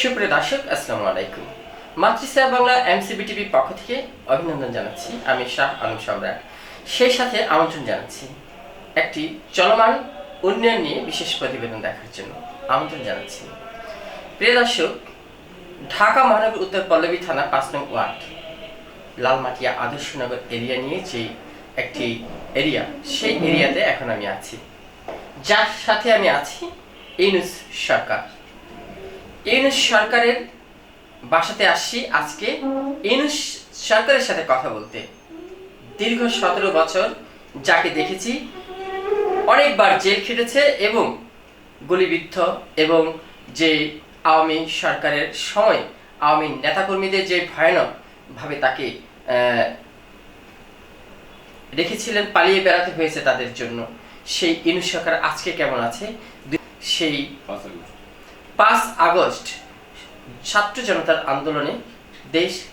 সুপ্রিয় দর্শক, আসসালামু আলাইকুম। মাতৃসা বাংলা এমসিবিটিভির পক্ষ থেকে অভিনন্দন জানাচ্ছি। আমি শাহ আলম সম্রাট। সেই সাথে আমন্ত্রণ জানাচ্ছি একটি চলমান উন্নয়ন নিয়ে বিশেষ প্রতিবেদন দেখার জন্য আমন্ত্রণ জানাচ্ছি। প্রিয় দর্শক, ঢাকা মহানগর উত্তর পল্লবী থানা পাঁচ নং ওয়ার্ড, লালমাটিয়া আদর্শনগর এরিয়া নিয়ে যে একটি এরিয়া, সেই এরিয়াতে এখন আমি আছি। যার সাথে আমি আছি ইউনুস সরকার। ইউনুস সরকারের বাসাতে আসছি আজকে। ইউনুস সরকারের সাথে কথা বলতে। দীর্ঘ সতেরো বছর যাকে দেখেছি, অনেকবার জেল খেটেছে এবং গুলিবিদ্ধ এবং যে আওয়ামী সরকারের সময় আওয়ামী নেতাকর্মীদের যে ভয়ানক ভাবে তাকে রেখেছিলেন, পালিয়ে বেড়াতে হয়েছে তাদের জন্য, সেই ইউনুস সরকার আজকে কেমন আছে? সেই পাঁচ আগস্ট ছাত্র জনতার আন্দোলনে দেশ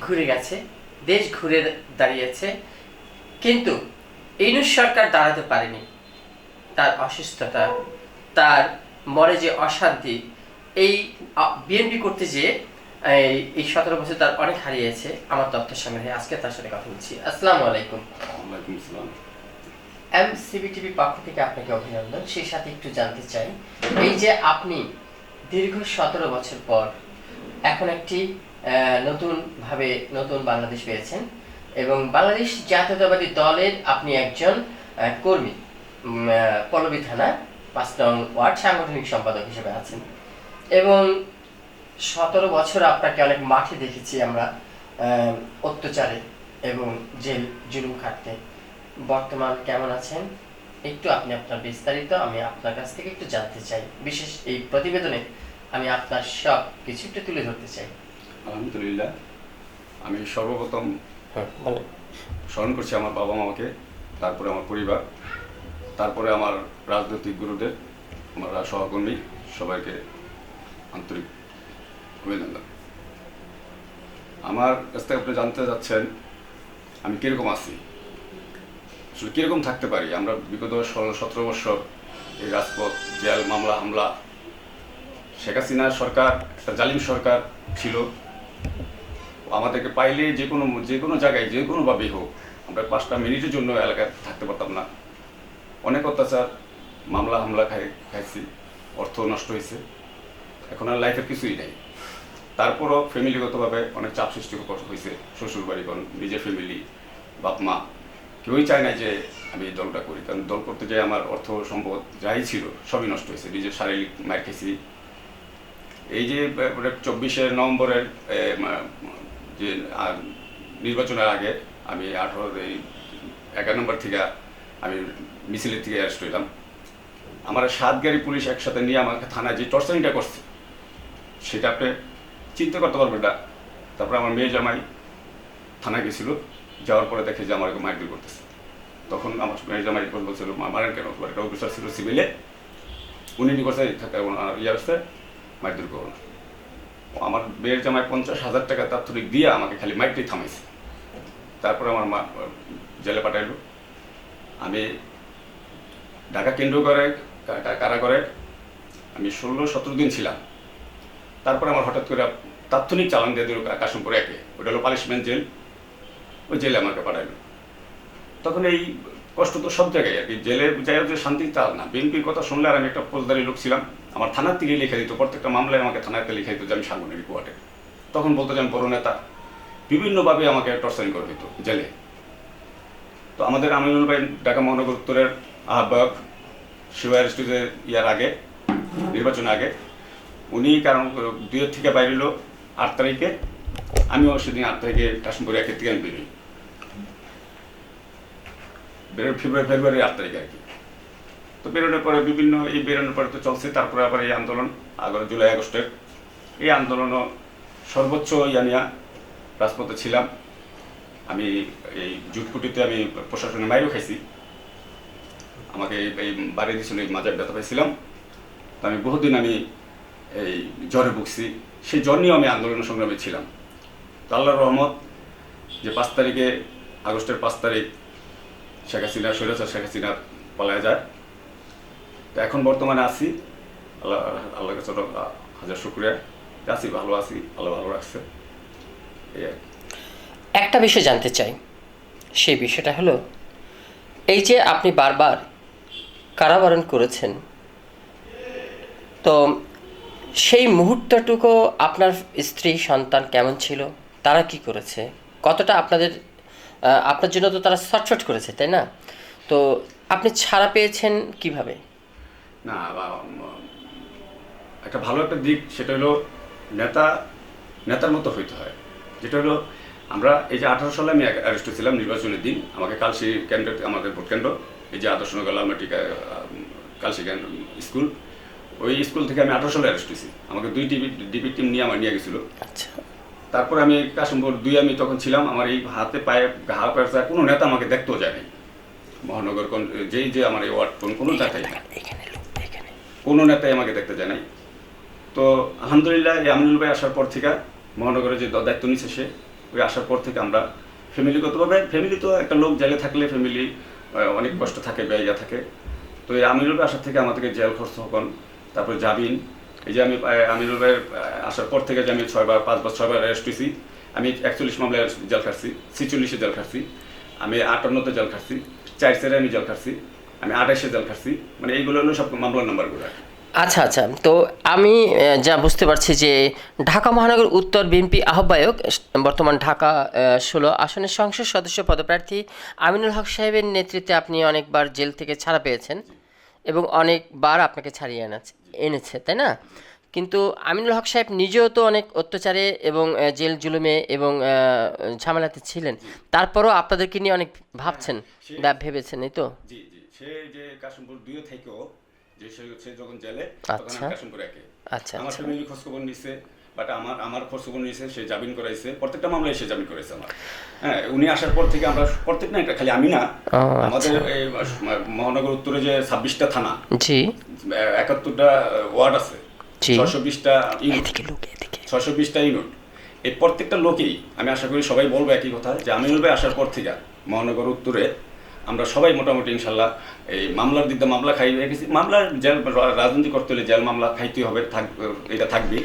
ঘুরে গেছে দেশ ঘুরে দাঁড়িয়েছে। কিন্তু ইউনুস সরকার দাঁড়াতে পারেনি। তার অসুস্থতা তার মরে যে অশান্তি এই বিএনপি করতে যেয়ে এই- সতেরো বছর তার অনেক হারিয়েছে আমার তথ্য সংগ্রহে। আজকে তার সাথে কথা বলছি। আসসালামু আলাইকুম। ওয়ালাইকুম আসসালাম। এমসিবিটিভি পক্ষ থেকে আপনাকে অভিনন্দন। সেই সাথে একটু জানতে চাই এই যে আপনি দীর্ঘ সতেরো বছর পর এখন একটি আহ, নতুন ভাবে নতুন বাংলাদেশ পেয়েছেন এবং বাংলাদেশ জাতীয়তাবাদী দলের আপনি একজন কর্মী। পল্লবী থানা পাঁচ নং ওয়ার্ড সাংগঠনিক সম্পাদক হিসেবে আছেন। এবং সতেরো বছর আপনাকে অনেক মাঠে দেখেছি আমরা অত্যাচারে এবং জেল জুলুম খাটতে। বর্তমান কেমন আছেন? একটু আপনি আপনার বিস্তারিত আমি আপনার কাছ থেকে একটু জানতে চাই। বিশেষ এই প্রতিবেদনে আমি আপনার সব কিছু একটু তুলে ধরতে চাই। আলহামদুলিল্লাহ। আমি সর্বপ্রথম স্মরণ করছি আমার বাবা মাকে তারপরে আমার পরিবার তারপরে আমার রাজনৈতিক গুরুদের আমার সহকর্মী সবাইকে আন্তরিক অভিনন্দন। আমার কাছ থেকে আপনি জানতে যাচ্ছেন আমি কীরকম আছি? আসলে কীরকম থাকতে পারি? আমরা বিগত ষোলো, সতেরো বছর এই রাজপথ, জেল, মামলা, হামলা, শেখ হাসিনার সরকার, একটা জালিম সরকার ছিল। আমাদেরকে পাইলে যে কোনো যে কোনো জায়গায়, যে কোনোভাবেই হোক, আমরা পাঁচটা মিনিটের জন্য এলাকায় থাকতে পারতাম না। অনেক অত্যাচার, মামলা, হামলা খাই, খাইছি, অর্থ নষ্ট হয়েছে এখন আর লাইফের কিছুই নেই। তারপরও ফ্যামিলিগতভাবে অনেক চাপ সৃষ্টি হয়েছে শ্বশুর বাড়ি নিজের ফ্যামিলি বাপ মা কেউই চায় না যে আমি এই দলটা করি। কারণ দল করতে যাই আমার অর্থ সম্পদ যাই ছিল, সবই নষ্ট হয়েছে। নিজের শারীরিক মার খেয়েছি। এই যে চব্বিশে নভেম্বরের যে নির্বাচনের আগে আমি আঠারো, এই, এগারো নম্বর থেকে আমি মিছিলের থেকে অ্যারেস্ট হইলাম। আমার সাত গাড়ি পুলিশ একসাথে নিয়ে আমাকে থানায় যে টর্চারিংটা করছে, সেটা আপনি চিন্তা করতে পারবেন না। তারপরে আমার মেয়ে জামাই থানায় গেছিল। যাওয়ার পরে দেখে যে আমার মারধর করতেছে। তখন আমার মেয়ে জামাই বলছিল "মা, মারেন কেন? তোমার একটা অফিসার ছিল সিভিলে। উনি নি করছে থাকে ইয়ে আসছে মারধর করো না। আমার মেয়ের জামাই পঞ্চাশ হাজার টাকা তাৎক্ষণিক দিয়ে আমাকে খালি মাইকটাই থামাইছে। তারপরে আমার মা জেলে পাঠাইল। আমি ঢাকা কেন্দ্র করে কারাগারে আমি ষোলো সতেরো দিন ছিলাম। তারপরে আমার হঠাৎ করে তাৎক্ষণিক চালান দিয়ে দিল কাশিমপুর একে। ওটা হলো পানিশমেন্ট জেল। ওই জেলে আমাকে পাঠাইলো। তখন এই কষ্ট তো সব জায়গায় আর কি। জেলে যাই যে শান্তি, তা না। বিএনপির কথা শুনলে আর আমি একটা ফৌজদারি লোক ছিলাম। আমার থানার থেকে লিখে দিত, প্রত্যেকটা মামলায় আমাকে থানাতে লিখে দিত যে আমি সাংগঠনিক কোয়ার্টে তখন বলতো যে আমি বড় নেতা। বিভিন্নভাবে আমাকে টর্চারিং করে দিত জেলে। তো আমাদের আমিনুল ভাই ঢাকা মহানগর উত্তরের আহ্বায়ক শিবায়ের স্টুজের ইয়ার আগে, নির্বাচনের আগে, উনি কারণ দুইয়ের থেকে বাইরে হলো আট তারিখে। আমিও সেদিন আট তারিখে কাশ্মীর একের থেকে আমি বেরোই বেরোয় ফেব্রুয়ারি ফেব্রুয়ারি আট তারিখে আর কি। তো বেরোনোর পরে বিভিন্ন এই বেরোনোর পরে তো চলছে, তারপরে আবার এই আন্দোলন, আগর জুলাই, আগস্টের। এই আন্দোলনও সর্বোচ্চ ইয়ানিয়া রাজপথে ছিলাম। আমি এই জুটকুটিতে আমি প্রশাসনের মাইরও খাইছি। আমাকে এই- বাড়ি দিয়েছিল এই মাজায় ব্যথা পাইছিলাম। তো আমি বহুদিন আমি এই জ্বরে ভুগছি। সেই জ্বর নিয়েও আমি আন্দোলন সংগ্রামে ছিলাম। তো আল্লাহর রহমত যে পাঁচ তারিখে, আগস্টের পাঁচ তারিখ শেখ হাসিনা স্বৈরাচার শেখ হাসিনা পালায় যায়। তো এখন বর্তমানে আছি। আল্লাহ, আল্লাহর কাছে হাজার শুক্রিয়া। আছি, ভালো আছি ভালো ভালো রাখছে। এই আর একটা বিষয় জানতে চাই। সেই বিষয়টা হলো, এই যে আপনি বারবার কারাবরণ করেছেন, তো সেই মুহূর্তটুকু আপনার স্ত্রী, সন্তান কেমন ছিল? তারা কি করেছে? কতটা আপনাদের আপনার জন্য তো তারা ছটফট করেছে তাই না? তো আপনি ছাড়া পেয়েছেন কীভাবে? না একটা ভালো একটা দিক সেটা হলো নেতা নেতার মতো হইতে হয়। যেটা হলো আমরা এই যে আঠারো সালে আমি অ্যারেস্ট ছিলাম নির্বাচনের দিন আমাকে কালসি কেন্দ্র আমাদের ভোট কেন্দ্র এই যে আদর্শ আদর্শনগর লালমাটিকা কালসি কেন্দ্র স্কুল ওই স্কুল থেকে আমি আঠারো সালে অ্যারেস্ট হয়েছি। আমাকে দুই টিভি ডিবি টিম নিয়ে আমার নিয়ে গেছিল। আচ্ছা। তারপরে আমি কাশিমপুর দুই আমি তখন ছিলাম আমার এই হাতে পায়ে হাত পায়ে কোনো নেতা আমাকে দেখতেও যায়নি। মহানগর কোন যেই যে আমার এই ওয়ার্ড কোন কোনো নেতাই না কোনো নেতাই আমাকে দেখতে যায় নাই। তো আলহামদুলিল্লাহ এই আমিনুল ভাই আসার পর থেকে মহানগরে যে দায়িত্ব নিচ্ছে সে ওই আসার পর থেকে আমরা ফ্যামিলিগতভাবে ফ্যামিলি তো একটা লোক জেলে থাকলে ফ্যামিলি অনেক কষ্ট থাকে ব্যয় থাকে। তো এই আমিনুল ভাই আসার থেকে আমাদেরকে জেল খরচ হকন তারপরে জামিন এই যে আমি আহ, আমিনুল ভাইয়ের আসার পর থেকে যে আমি ছয়বার পাঁচবার ছয়বার অ্যারেস্ট হয়েছি আমি একচল্লিশ মামলায় জেল খাটছি ছিচল্লিশে জেল খাটছি আমি আটান্নতে জেল খাটছি চার সেরে আমি জেল খাটছি আমি আঠাইশে জেল খাটছি মানে এইগুলো হলো সব মামলার নাম্বারগুলো আচ্ছা আচ্ছা তো আমি যা বুঝতে পারছি যে ঢাকা মহানগর উত্তর বিএনপি আহ্বায়ক বর্তমান ঢাকা ষোলো আসনের সংসদ সদস্য পদপ্রার্থী আমিনুল হক সাহেবের নেতৃত্বে আপনি অনেকবার জেল থেকে ছাড়া পেয়েছেন এবং অনেকবার আপনাকে ছাড়িয়ে এনেছে এনেছে তাই না? কিন্তু আমিনুল হক সাহেব নিজেও তো অনেক অত্যাচারে এবং জেল জুলুমে এবং ঝামেলাতে ছিলেন। তারপরও আপনাদেরকে নিয়ে অনেক ভাবছেন বা ভেবেছেন এই তো? জি জি। সে যে কাশিমপুর দুইও থেকেও যে সে সে যখন জেলে তখন আচ্ছা। কাশিমপুর একে। আচ্ছা আমার নিছে। বাট আমার আমার খোঁজখবর নিছে সে জামিন করাইছে প্রত্যেকটা মামলায় সে জামিন করাইছে আমার। হ্যাঁ উনি আসার পর থেকে আমরা প্রত্যেক না খালি আমি না আমাদের এই মহানগর উত্তরে যে ছাব্বিশটা থানা জি। একাত্তরটা ওয়ার্ড আছে। ছশো বিশটা ইউনিট। ছশো বিশটা ইউনিট। এই প্রত্যেকটা লোকেই আমি আশা করি সবাই বলব একই কথা যে আমিনুল ভাই আসার পর থেকে মহানগর উত্তরে আমরা সবাই মোটামুটি ইনশাল্লাহ এই মামলার দিক দিয়ে মামলা খাই গেছি মামলার জেল রাজনীতি করতে হলে জেল মামলা খাইতে হবে থাক এটা থাকবেই।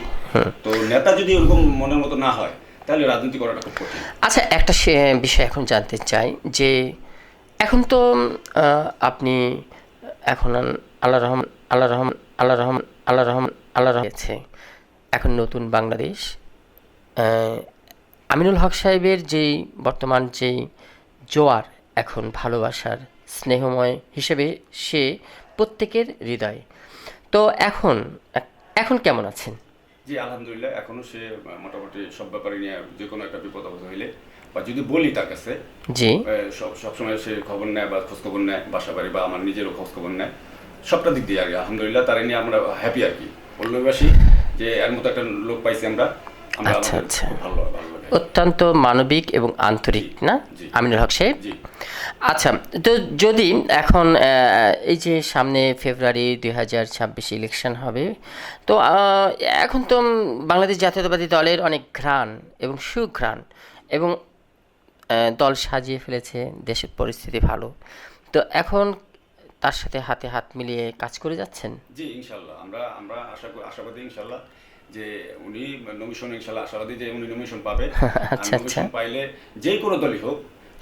তো নেতা যদি ওরকম মনের মতো না হয় তাহলে রাজনীতি করাটা খুব কঠিন। আচ্ছা একটা বিষয় এখন জানতে চাই যে এখন তো আপনি এখন আল্লাহ রহমান আল্লাহ রহমান আল্লাহ রহমান আল্লাহ রহমান আল্লাহ রহমান এখন নতুন বাংলাদেশ। আমিনুল হক সাহেবের যেই বর্তমান যেই জোয়ার এখন ভালোবাসার স্নেহময় হিসেবে সে প্রত্যেকের হৃদয়। তো এখন এখন কেমন আছেন? জি আলহামদুলিল্লাহ এখনও সে মোটামুটি সব ব্যাপারে নিয়ে যে কোনো একটা বিপদ আপদ হইলে বা যদি বলি তার কাছে জি। সব সবসময় সে খবর নেয় বা খোঁজ খবর নেয় বাসা বাড়ি বা আমার নিজেরও খোঁজ খবর নেয় সবটা দিক দিয়ে আর কি আলহামদুলিল্লাহ তারা নিয়ে আমরা হ্যাপি আর কি। পল্লবীবাসী যে এর মতো একটা লোক পাইছি আমরা আমরা আচ্ছা, আচ্ছা। ভালো ভালো অত্যন্ত মানবিক এবং আন্তরিক না। আমিনুল হক সাহেব? আচ্ছা তো যদি এখন এই যে সামনে ফেব্রুয়ারি দুই হাজার ছাব্বিশ ইলেকশন হবে তো এখন তো বাংলাদেশ জাতীয়তাবাদী দলের অনেক ঘ্রাণ এবং সুঘ্রাণ এবং দল সাজিয়ে ফেলেছে দেশের পরিস্থিতি ভালো। তো এখন তার সাথে হাতে হাত মিলিয়ে কাজ করে যাচ্ছেন? জি ইনশাল্লাহ। আমরা আমরা আশা করি আশাবাদী ইনশাল্লাহ। যে উনি নমিশন ইনশাল্লাহ আশাবাদী যে উনি নমিশন পাবে। আচ্ছা, আচ্ছা। পাইলে যে কোনো দলই হোক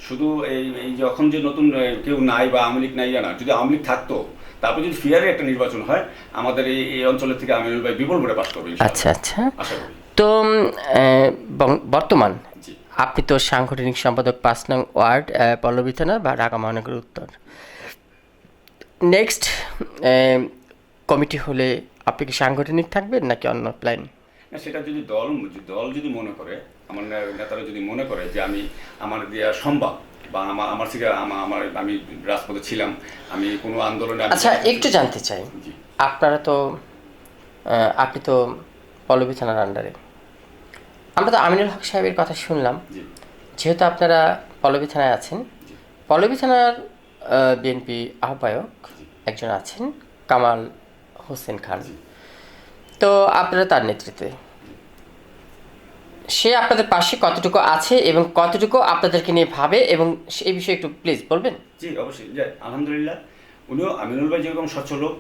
শুধু এই এই যখন যে নতুন কেউ নাই বা আওয়ামী লীগ নাই না যদি আওয়ামী লীগ থাকতো তারপর যদি ফিয়ারে একটা নির্বাচন হয় আমাদের এই এই অঞ্চলের থেকে আমি ভাই বিপুল ভোটে পাশ করবে আচ্ছা আচ্ছা। তো বর্তমান আপনি তো সাংগঠনিক সম্পাদক পাঁচ নং ওয়ার্ড পল্লবী থানা বা ঢাকা মহানগর উত্তর। নেক্সট কমিটি হলে আপনি কি সাংগঠনিক থাকবেন নাকি অন্য প্ল্যান না, সেটা যদি দল দল যদি মনে করে আমার নেতারা যদি মনে করে যে আমি আমার দেওয়া সম্ভব বা আমার আমার থেকে আমার আমি রাজপথে ছিলাম আমি কোনো আন্দোলনে আচ্ছা একটু জানতে চাই। আপনারা তো আপনি তো পল্লবী থানার আন্ডারে আমরা তো আমিনুল হক সাহেবের কথা শুনলাম। যেহেতু আপনারা পল্লবী থানায় আছেন পল্লবী থানার বিএনপি আহ্বায়ক একজন আছেন কামাল হোসেন খান। তো আপনারা তার নেতৃত্বে। সে আপনাদের পাশে কতটুকু আছে এবং কতটুকু আপনাদেরকে নিয়ে ভাবে এবং সেই বিষয়ে একটু প্লিজ বলবেন? জি, অবশ্যই। আলহামদুলিল্লাহ, উনিও আমিনুল ভাই যেরকম স্বচ্ছ লোক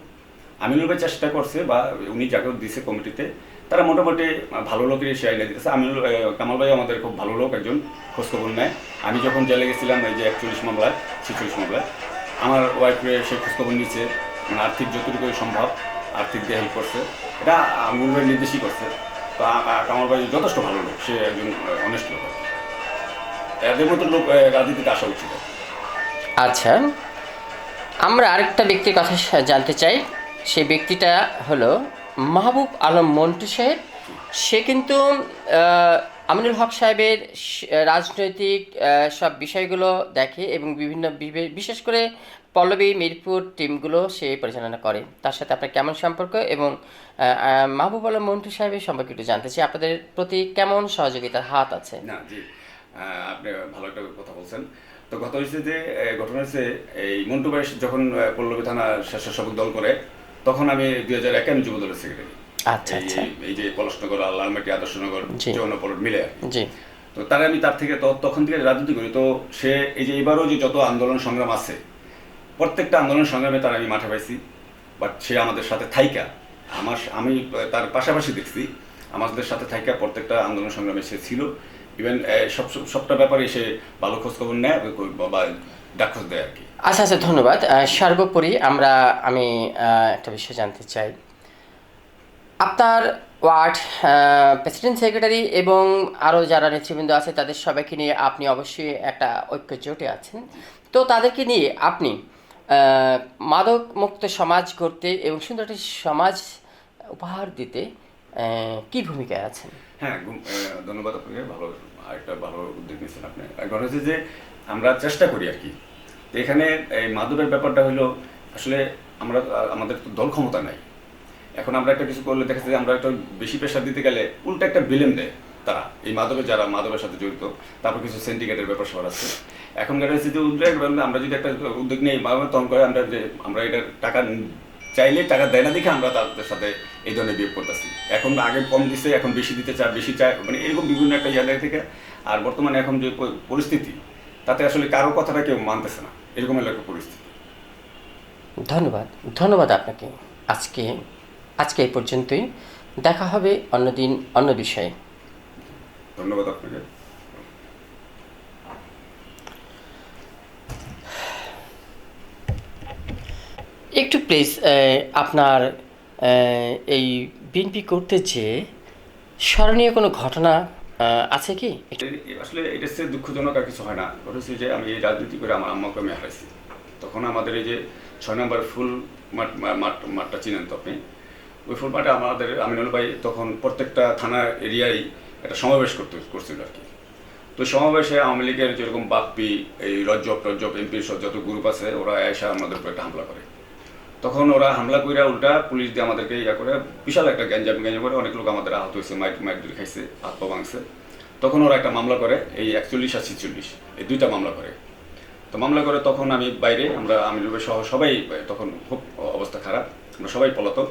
আমিনুল ভাই চেষ্টা করছে বা উনি যাকে দিছে কমিটিতে, তারা মোটামুটি ভালো লোকেরই সে আইনে দিতেছে। আমিনুল কামাল ভাই আমাদের খুব ভালো লোক, একজন খোঁজখবর নেয়। আমি যখন জেলে গেছিলাম এই যে একচল্লিশ মামলায় ছেচল্লিশ মামলায় আমার ওয়াইফে সে খোঁজখবর নিচ্ছে মানে আর্থিক যতটুকু সম্ভব। আর্থিক দিয়ে হেল্প করছে। এটা আমিনুল ভাই নির্দেশই করছে। তো কামাল ভাই যথেষ্ট ভালো লোক। সে একজন অনেস্ট লোক। এদের মতো লোক রাজনীতিতে আসা উচিত। আচ্ছা আমরা আরেকটা ব্যক্তির কথা জানতে চাই। সেই ব্যক্তিটা হলো মাহবুব আলম মন্টু সাহেব। সে কিন্তু আমিনুল হক সাহেবের রাজনৈতিক সব বিষয়গুলো দেখে এবং বিভিন্ন বিশেষ করে পল্লবী মিরপুর টিমগুলো সে পরিচালনা করে। তার সাথে আপনার কেমন সম্পর্ক এবং মাহবুব আলম মন্টু সাহেবের সম্পর্কে একটু জানতে চাই। আপনাদের প্রতি কেমন সহযোগিতার হাত আছে? না, জি। আপনি ভালো একটা কথা বলছেন। তো কথা হচ্ছে যে ঘটনা হচ্ছে, এই মন্টু ভাই যখন পল্লবী থানা স্বেচ্ছাসেবক দল করে, তখন আমি দুই হাজার একে আমি যুব দলের সেক্রেটারি আচ্ছা আচ্ছা। এই যে পলাশনগর লালমাটি আদর্শনগর জি। যৌনপলট মিলে। আর। জি। তো তারা আমি তার থেকে তখন থেকে রাজনীতি করি তো সে এই যে এবারও যে যত আন্দোলন সংগ্রাম আছে প্রত্যেকটা আন্দোলন সংগ্রামে তার আমি মাঠে পাইছি বাট সে আমাদের সাথে থাইকা। আমার আমি তার পাশাপাশি দেখছি আমাদের সাথে থাইকা প্রত্যেকটা আন্দোলন সংগ্রামে সে ছিল। ইভেন সব সব- সবটা ব্যাপারে সে ভালো খোঁজ খবর নেয় বা- বা ডাক খোঁজ দেয় আর কি। আচ্ছা আচ্ছা ধন্যবাদ। সর্বোপরি আমরা আমি একটা বিষয় জানতে চাই। আপনার ওয়ার্ড প্রেসিডেন্ট সেক্রেটারি এবং আরও যারা নেতৃবৃন্দ আছে, তাদের সবাইকে নিয়ে আপনি অবশ্যই একটা ঐক্য জোটে আছেন। তো তাদেরকে নিয়ে আপনি মাদক মুক্ত সমাজ গড়তে এবং সুন্দর একটি সমাজ উপহার দিতে কি ভূমিকায় আছেন? হ্যাঁ ধন্যবাদ আপনাকে। ভালো একটা ভালো উদ্যোগ নিয়েছেন আপনি। এখন হচ্ছে যে আমরা চেষ্টা করি আর কি। এখানে এই মাদকের ব্যাপারটা হলো, আসলে আমরা, আমাদের তো দল ক্ষমতা নাই। এখন আমরা একটা কিছু করলে দেখা যায় আমরা একটা বেশি প্রেশার দিতে গেলে উল্টা একটা বিলেম দেয় তারা। এই মাদকের যারা মাদকের সাথে জড়িত, তারপর কিছু সিন্ডিকেটের ব্যাপার সবার আছে। এখন যেটা হচ্ছে যে উদ্যোগ আমরা যদি একটা উদ্যোগ নিই বা তখন করে আমরা যে, আমরা এটার টাকা চাইলে টাকা দেয় না দেখে আমরা তাদের সাথে এই ধরনের বিয়োগ করতেছি। এখন আগে কম দিছে, এখন বেশি দিতে চায়, বেশি চায় মানে এরকম বিভিন্ন একটা জায়গা থেকে। আর বর্তমানে এখন যে পরিস্থিতি, তাতে আসলে কারও কথাটা কেউ মানতেছে না। এরকম একটা পরিস্থিতি। ধন্যবাদ। ধন্যবাদ আপনাকে। আজকে আজকে এই পর্যন্তই। দেখা হবে অন্যদিন অন্য বিষয়ে। ধন্যবাদ আপনাকে। একটু প্লিজ আপনার এই বিএনপি করতে যে স্মরণীয় কোনো ঘটনা আছে কি? আসলে এটা হচ্ছে দুঃখজনক আর কিছু হয় না। হচ্ছে যে আমি এই রাজনীতি করে আমার আম্মাকে আমি হারাইছি। তখন আমাদের এই যে ছয় নম্বর ফুল মাঠ মাঠটা চিনেন তো আপনি? ওই ফুল মাঠে আমাদের আমিনুল ভাই তখন প্রত্যেকটা থানা এরিয়ায় একটা সমাবেশ করতে, করছিল আর কি। তো সমাবেশে আওয়ামী লীগের যেরকম বাপ্পি, এই রজ্জব টজ্জব এমপির সব যত গ্রুপ আছে, ওরা এসে আমাদের উপর একটা হামলা করে। তখন ওরা হামলা কইরা উল্টা পুলিশ দিয়ে আমাদেরকে ইয়া করে, বিশাল একটা গ্যাঞ্জাম গ্যাঞ্জাম করে অনেক লোক আমাদের আহত হয়েছে মাইক মাইক ধরে খাইছে, হাত পা ভাঙছে। তখন ওরা একটা মামলা করে, এই একচল্লিশ আর ছিচল্লিশ, এই দুইটা মামলা করে। তো মামলা করে তখন আমি বাইরে, আমরা আমি সহ সবাই, তখন খুব অবস্থা খারাপ, আমরা সবাই পলাতক।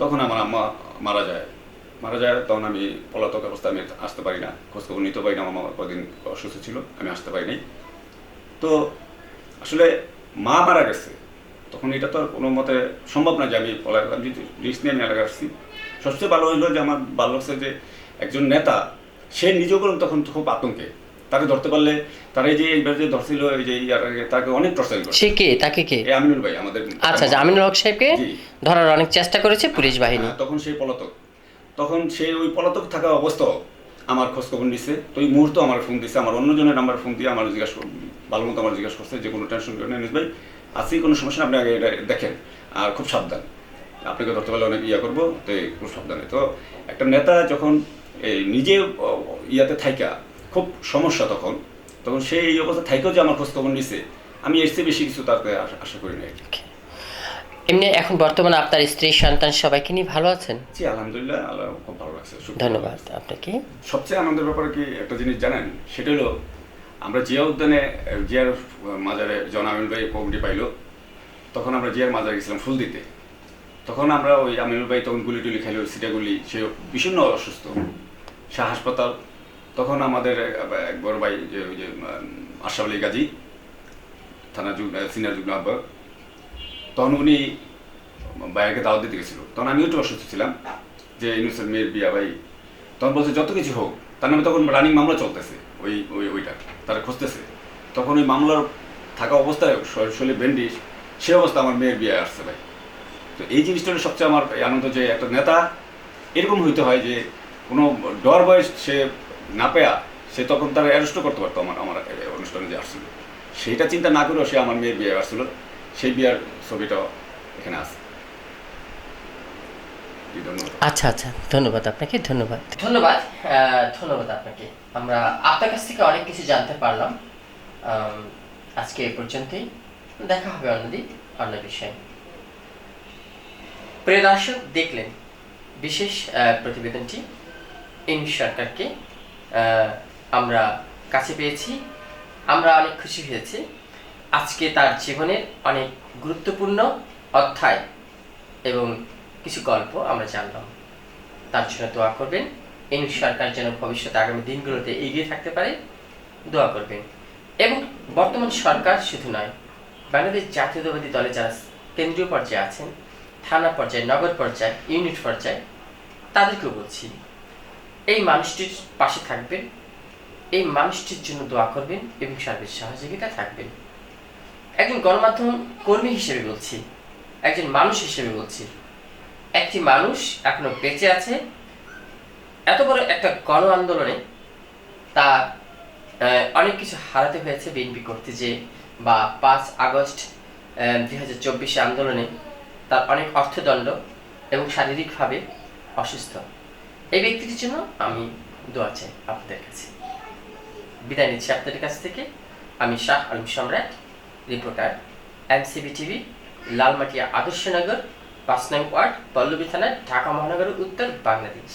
তখন আমার আম্মা মারা যায়। মারা যায়, তখন আমি পলাতক অবস্থা আমি আসতে পারি না। খোঁজখবর নিতে পারি না, আমার মামা কদিন অসুস্থ ছিল, আমি আসতে পারি নাই। তো আসলে মা মারা গেছে। তখন এটা তো কোনো মতে সম্ভব না যে আমি পলা আমি যদি রিস্ক নিয়ে আমি এলাকা আসছি। সবচেয়ে ভালো হইল যে আমার ভালো লাগছে যে একজন নেতা, সে নিজেও তখন খুব আতঙ্কে। তাকে ধরতে পারলে তারা যে এইবার যে ধরছিল এই যে তাকে অনেক টর্চার করে সে কে? তাকে কে? এই আমিনুল ভাই আমাদের আচ্ছা আচ্ছা আমিনুল হক সাহেবকে ধরার অনেক চেষ্টা করেছে পুলিশ বাহিনী। হ্যাঁ, তখন সেই পলাতক। তখন সেই ওই পলাতক থাকা অবস্থাও আমার খোঁজ খবর নিছে। তো ওই মুহূর্তে আমার ফোন দিছে আমার অন্যজনের নাম্বার ফোন দিয়ে আমার জিজ্ঞাসা ভালো মতো আমার জিজ্ঞাসা করছে যে কোনো টেনশন করেন না নিস ভাই। আছি কোনো সমস্যা আপনি আগে এটা দেখেন। আর খুব সাবধান। আপনাকে ধরতে পারলে অনেক ইয়া করব তো খুব সাবধানে তো একটা নেতা যখন এই নিজে ইয়াতে থাইকা খুব সমস্যা তখন। তখন সেই এই অবস্থা থাইকেও যে আমার খোঁজ খবর নিছে আমি এর চেয়ে বেশি কিছু তাতে আশা- করি না এমনি এখন বর্তমানে আপনার স্ত্রী সন্তান সবাইকে নিয়ে ভালো আছেন? জি আলহামদুলিল্লাহ আল্লাহ খুব ভালো লাগছে। ধন্যবাদ আপনাকে। সবচেয়ে আনন্দের ব্যাপারে কি একটা জিনিস জানেন? সেটা হলো আমরা জিয়া উদ্যানে জিয়ার মাজারে জন আমিনুল ভাই কমিটি পাইলো তখন আমরা জিয়ার মাজারে গেছিলাম ফুল দিতে। তখন আমরা ওই আমিনুল ভাই তখন গুলি টুলি খাইলো সিটাগুলি সে ভীষণ অসুস্থ। সে হাসপাতাল তখন আমাদের এক বড় ভাই যে ওই যে উম, আশরাফ আলী গাজী থানা যুগ সিনিয়র যুগ্ম আহ্বায়ক তখন উনি বাইরে দাওয়াত দিতে গেছিল। তখন আমি একটু অসুস্থ ছিলাম যে ইউনুসের মেয়ের বিয়া ভাই। তখন বলছে যত কিছু হোক তার নামে তখন রানিং মামলা চলতেছে ওই ওই ওইটা তারা খুঁজতেছে। তখন ওই মামলার থাকা অবস্থায় শরীরে ব্যান্ডিজ সে অবস্থা আমার মেয়ের বিয়ে আসছে ভাই। তো এই জিনিসটা সবচেয়ে আমার আনন্দ যে একটা নেতা এরকম হইতে হয় যে কোনো ডর বয়স সে না পেয়া সে তখন তার অ্যারেস্ট করতে পারতো আমার আমার অনুষ্ঠানে যে আসছিল। সেইটা চিন্তা না করেও সে আমার মেয়ের বিয়ে আসছিল। সেই বিয়ার ছবিটাও এখানে আছে। আচ্ছা আচ্ছা ধন্যবাদ আপনাকে ধন্যবাদ। ধন্যবাদ ধন্যবাদ আপনাকে। আমরা আপনার কাছ থেকে অনেক কিছু জানতে পারলাম। আজকে এ পর্যন্তই। দেখা হবে অন্যদিন অন্য বিষয়ে। প্রিয় দর্শক দেখলেন বিশেষ আহ, প্রতিবেদনটি। ইন সরকারকে আমরা কাছে পেয়েছি। আমরা অনেক খুশি হয়েছি। আজকে তার জীবনের অনেক গুরুত্বপূর্ণ অধ্যায় এবং কিছু গল্প আমরা জানলাম। তার জন্য দোয়া করবেন। এই সরকার যেন ভবিষ্যতে আগামী দিনগুলোতে এগিয়ে থাকতে পারে, দোয়া করবেন। এবং বর্তমান সরকার শুধু নয়, বাংলাদেশ জাতীয়তাবাদী দলে যারা কেন্দ্রীয় পর্যায়ে আছেন, থানা পর্যায়ে, নগর পর্যায়ে, ইউনিট পর্যায়ে, তাদেরকেও বলছি এই মানুষটির পাশে থাকবেন, এই মানুষটির জন্য দোয়া করবেন এবং সার্বিক সহযোগিতা থাকবেন। একজন গণমাধ্যম কর্মী হিসেবে বলছি, একজন মানুষ হিসেবে বলছি, একটি মানুষ এখনও বেঁচে আছে, এত বড় একটা গণ আন্দোলনে তার অনেক কিছু হারাতে হয়েছে বিএনপি করতে যে, বা পাঁচ আগস্ট দুই হাজার চব্বিশে আন্দোলনে তার অনেক অর্থদণ্ড এবং শারীরিকভাবে অসুস্থ। এই ব্যক্তিটির জন্য আমি দোয়া চাই আপনাদের কাছে। বিদায় নিচ্ছি আপনাদের কাছ থেকে। আমি Shah Alam Samrat, reporter, MCB TV, Lalmatia Adarshnagar পাঁচ নং ওয়ার্ড, পল্লবী থানা ঢাকা মহানগর, উত্তর বাংলাদেশ।